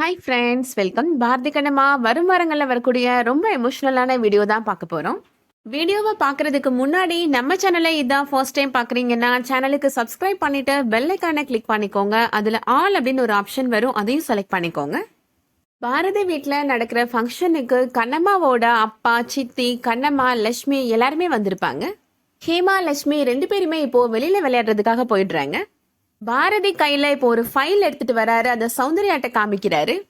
Hi friends welcome Bharathi Kannamma வரும் வாரங்களில் வரக்கூடிய ரொம்ப எமோஷ்னலான வீடியோ தான் பார்க்க போகிறோம் வீடியோவை பார்க்குறதுக்கு முன்னாடி நம்ம சேனலை இதான் ஃபர்ஸ்ட் டைம் பார்க்குறீங்கன்னா சேனலுக்கு சப்ஸ்கிரைப் பண்ணிவிட்டு பெல் கிளிக் பண்ணிக்கோங்க. அதில் ஆல் அப்படின்னு ஒரு ஆப்ஷன் வரும். அதையும் செலக்ட் பண்ணிக்கோங்க. பாரதி வீட்டில் நடக்கிற ஃபங்க்ஷனுக்கு கண்ணம்மாவோட அப்பா சித்தி கண்ணம்மா லக்ஷ்மி எல்லாருமே வந்திருப்பாங்க. ஹேமா லக்ஷ்மி ரெண்டு பேருமே இப்போது வெளியில் விளையாடுறதுக்காக போயிடுறாங்க. பாரதி கையில இப்போ ஒரு ஃபைல் எடுத்துட்டு வராரு. அதை சௌந்தர்யாட்ட காமிக்கிறாரு.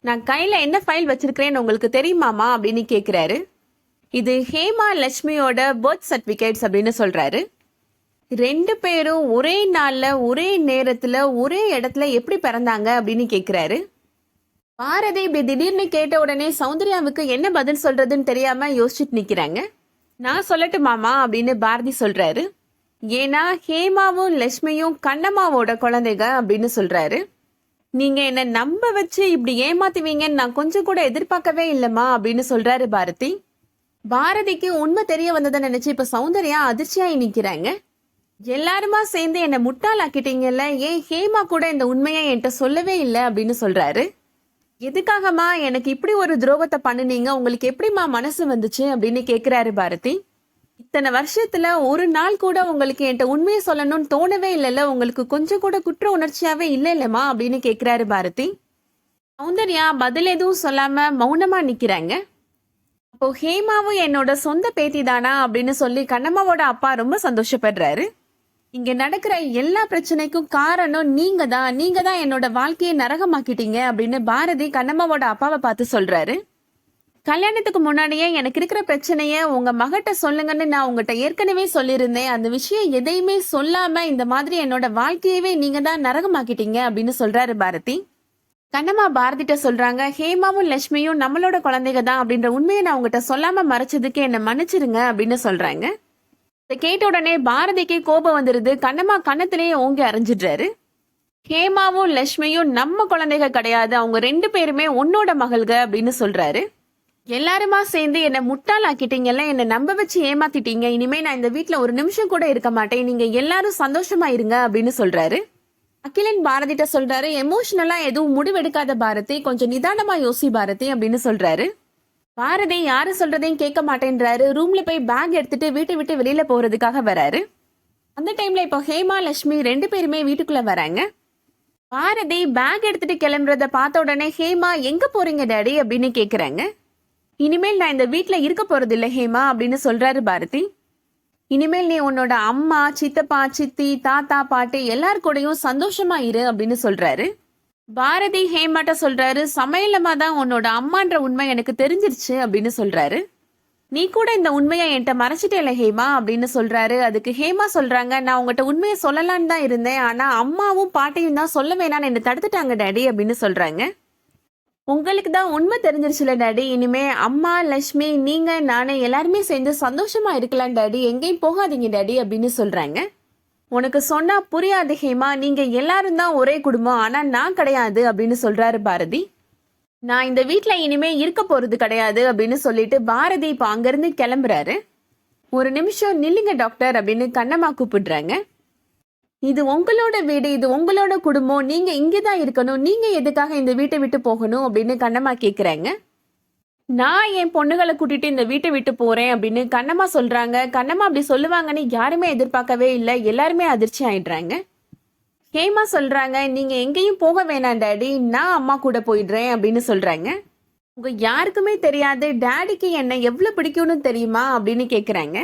நான் கையில என்ன ஃபைல் வச்சிருக்கிறேன்னு உங்களுக்கு தெரியுமாமா அப்படின்னு கேக்குறாரு. இது ஹேமா லட்சுமியோட பர்த் சர்டிபிகேட்ஸ் அப்படின்னு சொல்றாரு. ரெண்டு பேரும் ஒரே நாள்ல ஒரே நேரத்துல ஒரே இடத்துல எப்படி பிறந்தாங்க அப்படின்னு கேக்குறாரு. பாரதி இப்படி திடீர்னு கேட்ட உடனே சௌந்தர்யாவுக்கு என்ன பதில் சொல்றதுன்னு தெரியாம யோசிச்சுட்டு நிக்கிறாங்க. நான் சொல்லட்டுமாமா அப்படின்னு பாரதி சொல்றாரு. ஏன்னா ஹேமாவும் லட்சுமியும் கண்ணம்மாவோட குழந்தைங்க அப்படின்னு சொல்றாரு. நீங்க என்ன நம்ப வச்சு இப்படி ஏமாத்துவீங்கன்னு நான் கொஞ்சம் கூட எதிர்பார்க்கவே இல்லைம்மா அப்படின்னு சொல்றாரு பாரதி. பாரதிக்கு உண்மை தெரிய வந்ததை நினைச்சு இப்ப சௌந்தர்யா அதிர்ச்சியாகி நிக்கிறாங்க. எல்லாருமா சேர்ந்து என்னை முட்டாளாக்கிட்டீங்கல்ல ஏன் ஹேமா கூட இந்த உண்மையை என்கிட்ட சொல்லவே இல்லை அப்படின்னு சொல்றாரு. எதுக்காகமா எனக்கு இப்படி ஒரு துரோகத்தை பண்ணுனீங்க? உங்களுக்கு எப்படிம்மா மனசு வந்துச்சு அப்படின்னு கேக்குறாரு பாரதி. இத்தனை வருஷத்துல ஒரு நாள் கூட உங்களுக்கு என்கிட்ட உண்மையை சொல்லணும்னு தோணவே இல்லைல்ல? உங்களுக்கு கொஞ்சம் கூட குற்ற உணர்ச்சியாவே இல்லை இல்லைம்மா அப்படின்னு கேக்குறாரு பாரதி. சௌந்தர்யா பதில் எதுவும் சொல்லாம மௌனமா நிக்கிறாங்க. அப்போ ஹேமாவும் என்னோட சொந்த பேத்தி தானா அப்படின்னு சொல்லி கண்ணம்மாவோட அப்பா ரொம்ப சந்தோஷப்படுறாரு. இங்க நடக்கிற எல்லா பிரச்சனைக்கும் காரணம் நீங்க தான் நீங்க தான் என்னோட வாழ்க்கையை நரகமாக்கிட்டீங்க அப்படின்னு பாரதி கண்ணம்மாவோட அப்பாவை பார்த்து சொல்றாரு. கல்யாணத்துக்கு முன்னாடியே எனக்கு இருக்கிற பிரச்சனைய உங்க மகட்ட சொல்லுங்கன்னு நான் உங்ககிட்ட ஏற்கனவே சொல்லியிருந்தேன். அந்த விஷயம் எதையுமே சொல்லாம இந்த மாதிரி என்னோட வாழ்க்கையவே நீங்க தான் நரகமாக்கிட்டீங்க அப்படின்னு சொல்றாரு பாரதி. கண்ணம்மா பாரதிட்ட சொல்றாங்க ஹேமாவும் லட்சுமியும் நம்மளோட குழந்தைங்க தான் அப்படின்ற உண்மையை நான் உங்ககிட்ட சொல்லாம மறைச்சதுக்கு என்ன மன்னிச்சிருங்க அப்படின்னு சொல்றாங்க. இதை கேட்ட உடனே பாரதிக்கு கோபம் வந்துருது. கண்ணம்மா கண்ணத்திலேயே ஓங்கி அரைஞ்சிடுறாரு. ஹேமாவும் லட்சுமியும் நம்ம குழந்தைகள் கிடையாது. அவங்க ரெண்டு பேருமே உன்னோட மகள்கள் அப்படின்னு சொல்றாரு. எல்லாருமா சேர்ந்து என்னை முட்டாளாக்கிட்டீங்கல்ல? என்னை நம்ப வச்சு ஏமாத்திட்டீங்க. இனிமே நான் இந்த வீட்டுல ஒரு நிமிஷம் கூட இருக்க மாட்டேன். நீங்க எல்லாரும் சந்தோஷமா இருங்க அப்படின்னு சொல்றாரு. அகிலன் பாரதிட்ட சொல்றாரு எமோஷனலா எதுவும் முடிவெடுக்காத பாரதி. கொஞ்சம் நிதானமா யோசி பாரதி அப்படின்னு சொல்றாரு. பாரதி யாரு சொல்றதையும் கேட்க மாட்டேன்றாரு. ரூம்ல போய் பேக் எடுத்துட்டு வீட்டை விட்டு வெளியில போறதுக்காக வராரு. அந்த டைம்ல இப்போ ஹேமா லட்சுமி ரெண்டு பேருமே வீட்டுக்குள்ள வராங்க. பாரதி பேக் எடுத்துட்டு கிளம்புறத பார்த்த உடனே ஹேமா எங்க போறீங்க டேடி? அப்படின்னு கேக்குறாங்க. இனிமேல் நான் இந்த வீட்டில் இருக்க போறது இல்லை ஹேமா அப்படின்னு சொல்றாரு பாரதி. இனிமேல் நீ உன்னோட அம்மா சித்தப்பா சித்தி தாத்தா பாட்டி எல்லார் கூடயும் சந்தோஷமா இரு அப்படின்னு சொல்றாரு. பாரதி ஹேமாட்ட சொல்றாரு சமையலமா தான் உன்னோட அம்மான்ற உண்மை எனக்கு தெரிஞ்சிருச்சு அப்படின்னு சொல்றாரு. நீ கூட இந்த உண்மையை என்கிட்ட மறைச்சிட்டேல ஹேமா அப்படின்னு சொல்றாரு. அதுக்கு ஹேமா சொல்றாங்க நான் உங்ககிட்ட உண்மையை சொல்லலான்னு தான் இருந்தேன் ஆனா அம்மாவும் பாட்டியும் தான் சொல்ல வேணாம்னு என்ன தடுத்துட்டாங்க டேடி அப்படின்னு சொல்றாங்க. உங்களுக்கு தான் உண்மை தெரிஞ்சிருச்சுல டாடி. இனிமே அம்மா லக்ஷ்மி நீங்க நானே எல்லாருமே சேர்ந்து சந்தோஷமா இருக்கலாம் டாடி. எங்கேயும் போகாதீங்க டாடி அப்படின்னு சொல்றாங்க. உனக்கு சொன்னா புரியாது ஹேமா. நீங்க எல்லாரும் தான் ஒரே குடும்பம். ஆனா நான் கிடையாது அப்படின்னு சொல்றாரு பாரதி. நான் இந்த வீட்ல இனிமே இருக்க போறது கிடையாது அப்படின்னு சொல்லிட்டு பாரதி இப்ப அங்கிருந்து கிளம்புறாரு. ஒரு நிமிஷம் நில்லுங்க டாக்டர் அப்படின்னு கண்ணம்மா கூப்பிடுறாங்க. இது உங்களோட வீடு இது உங்களோட குடும்பம். நீங்க இங்கே தான் இருக்கணும். நீங்க எதுக்காக இந்த வீட்டை விட்டு போகணும் அப்படின்னு கண்ணம்மா கேக்குறாங்க. நான் என் பொண்ணுகளை கூட்டிட்டு இந்த வீட்டை விட்டு போறேன் அப்படின்னு கண்ணம்மா சொல்றாங்க. கண்ணம்மா அப்படி சொல்லுவாங்கன்னு யாருமே எதிர்பார்க்கவே இல்லை. எல்லாருமே அதிர்ச்சி ஆயிடுறாங்க. ஹேமா சொல்றாங்க நீங்க எங்கேயும் போக வேணாம் டேடி. நான் அம்மா கூட போயிடுறேன் அப்படின்னு சொல்றாங்க. உங்க யாருக்குமே தெரியாது. டேடிக்கு என்ன எவ்வளவு பிடிக்கும்னு தெரியுமா அப்படின்னு கேக்குறாங்க.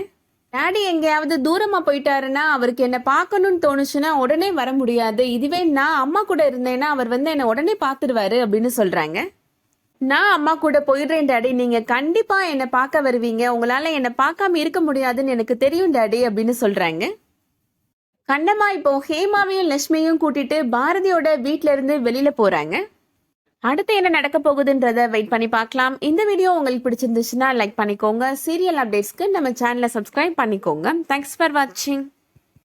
டாடி எங்கேயாவது தூரமா போயிட்டாருன்னா அவருக்கு என்ன பார்க்கணும்னு தோணுச்சுன்னா உடனே வர முடியாது. இதுவே நான் அம்மா கூட இருந்தேன்னா அவர் வந்து என்னை உடனே பார்த்துருவாரு அப்படின்னு சொல்றாங்க. நான் அம்மா கூட போயிடுறேன் டாடி. நீங்க கண்டிப்பா என்னை பார்க்க வருவீங்க. உங்களால என்னை பார்க்காம இருக்க முடியாதுன்னு எனக்கு தெரியும் டாடி அப்படின்னு சொல்றாங்க. கண்ணம்மா இப்போ ஹேமாவையும் லட்சுமியும் கூட்டிட்டு பாரதியோட வீட்ல இருந்து வெளியில போறாங்க. அடுத்து என்ன நடக்க போகுதுன்றத வெயிட் பண்ணி பார்க்கலாம். இந்த வீடியோ உங்களுக்கு பிடிச்சிருந்துச்சுன்னா லைக் பண்ணிக்கோங்க. சீரியல் அப்டேட்ஸ்க்கு நம்ம சேனலை சப்ஸ்கிரைப் பண்ணிக்கோங்க. தேங்க்ஸ் ஃபார் வாட்சிங்